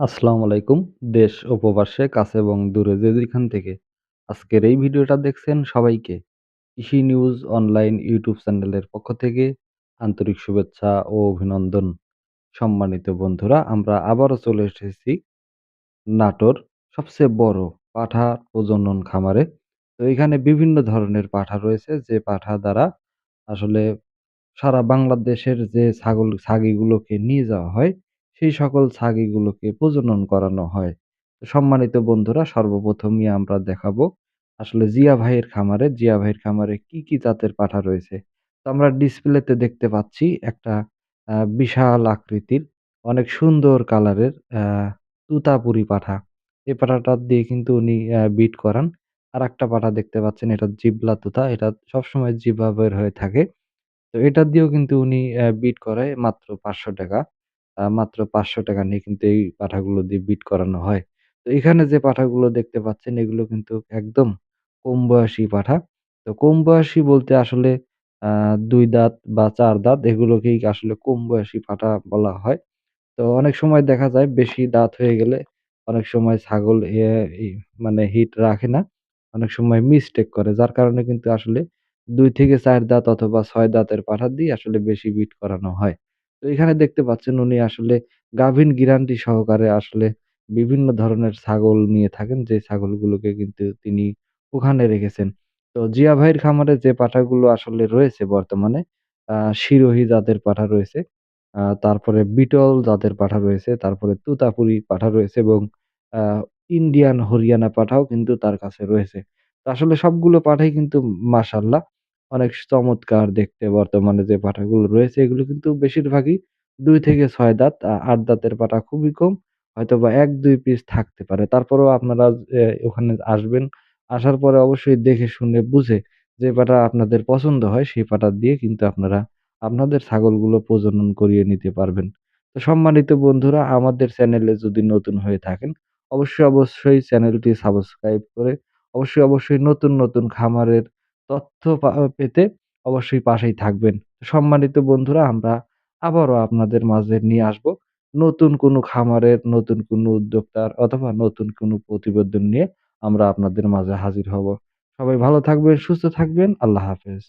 আসসালামু আলাইকুম। দেশ ও প্রবাসে কাছে এবং দূরে যে যেখান থেকে আজকের এই ভিডিওটা দেখছেন সবাইকে কৃষি নিউজ অনলাইন ইউটিউব চ্যানেলের পক্ষ থেকে আন্তরিক শুভেচ্ছা ও অভিনন্দন। সম্মানিত বন্ধুরা আমরা আবারও চলে এসেছি নাটোর সবচেয়ে বড় পাঠা প্রজনন খামারে। তো এখানে বিভিন্ন ধরনের পাঠা রয়েছে যে পাঠা দ্বারা আসলে সারা বাংলাদেশের যে ছাগল ছাগিগুলোকে নিয়ে যাওয়া হয়, সেই সকল ছাগিগুলোকে প্রজনন করানো হয়। সম্মানিত বন্ধুরা সর্বপ্রথমই আমরা দেখাবো আসলে জিয়া ভাইয়ের খামারে, জিয়া ভাইয়ের খামারে কি, কি জাতের পাঠা রয়েছে। তো আমরা ডিসপ্লেতে দেখতে পাচ্ছি একটা বিশাল আকৃতির অনেক সুন্দর কালারের তুতাপুরি পাঠা। এই পাঠাটা দিয়ে কিন্তু উনি বিট করান। আরেকটা পাঠা দেখতে পাচ্ছেন এটা জিবলা তুতা। এটা সবসময় জিহ্বা বের হয়ে থাকে। তো এটা দিয়েও কিন্তু উনি বিট করায় মাত্র ৳৫০০ আ মাত্র ৳৫০০ নিয়ে কিন্তু এই পাঠাগুলো দিয়ে বিট করানো হয়। তো এখানে যে পাঠাগুলো দেখতে পাচ্ছেন, এগুলো কিন্তু একদম কম বয়সী পাঠা। তো কম বয়সী বলতে আসলে ২ দাঁত বা ৪ দাঁত এগুলোকেই আসলে কম বয়সী পাঠা বলা হয়। তো অনেক সময় দেখা যায় বেশি দাঁত হয়ে গেলে অনেক সময় ছাগল এ মানে হিট রাখে না। অনেক সময় মিস্টেক করে। যার কারণে কিন্তু আসলে ২ থেকে ৪ দাঁত অথবা ৬ দাঁতের পাঠা দিয়ে আসলে বেশি বিট করানো হয়। তো এখানে দেখতে পাচ্ছেন উনি আসলে গাভীন গ্যারান্টি সহকারে আসলে বিভিন্ন ধরনের ছাগল নিয়ে থাকেন। যে ছাগলগুলোকে কিন্তু তিনি ওখানে রেখেছেন। তো জিয়া ভাইয়ের খামারে যে পাঠাগুলো আসলে রয়েছে বর্তমানে আ সিরোহী জাতের পাঠা রয়েছে। তারপরে বিটল জাতের পাঠা রয়েছে, তারপরে তুতাপুরি পাঠা রয়েছে এবং ইন্ডিয়ান হরিয়ানা পাঠাও কিন্তু তার কাছে রয়েছে। আসলে সবগুলো পাঠাই কিন্তু মাশাআল্লাহ অনেক চমৎকার দেখতে বর্তমানে যে পাঠাগুলো রয়েছে এগুলো কিন্তু বেশিরভাগই দুই থেকে ছয় দাঁত, আ ৮ দাঁতের পাঠা খুবই কম। হয়তোবা ১-২ পিস থাকতে পারে। তারপরেও আপনারা ওখানে আসবেন। আসার পরে অবশ্যই দেখে শুনে বুঝে যে পাঠা আপনাদের পছন্দ হয় সেই পাঠা দিয়ে কিন্তু আপনারা আপনাদের ছাগলগুলো প্রজনন করিয়ে নিতে পারবেন। তো সম্মানিত বন্ধুরা আমাদের চ্যানেলে যদি নতুন হয়ে থাকেন অবশ্যই, অবশ্যই চ্যানেলটি সাবস্ক্রাইব করে অবশ্যই, অবশ্যই নতুন, নতুন খামারের তথ্য পা পেতে অবশ্যই পাশেই থাকবেন। সম্মানিত বন্ধুরা আমরা আবারও আপনাদের মাঝে নিয়ে আসব নতুন কোনো খামারের, নতুন কোনো উদ্যোক্তার অথবা নতুন কোনো প্রতিবেদন নিয়ে আমরা আপনাদের মাঝে হাজির হব। সবাই ভালো থাকবেন, সুস্থ থাকবেন। আল্লাহ হাফেজ।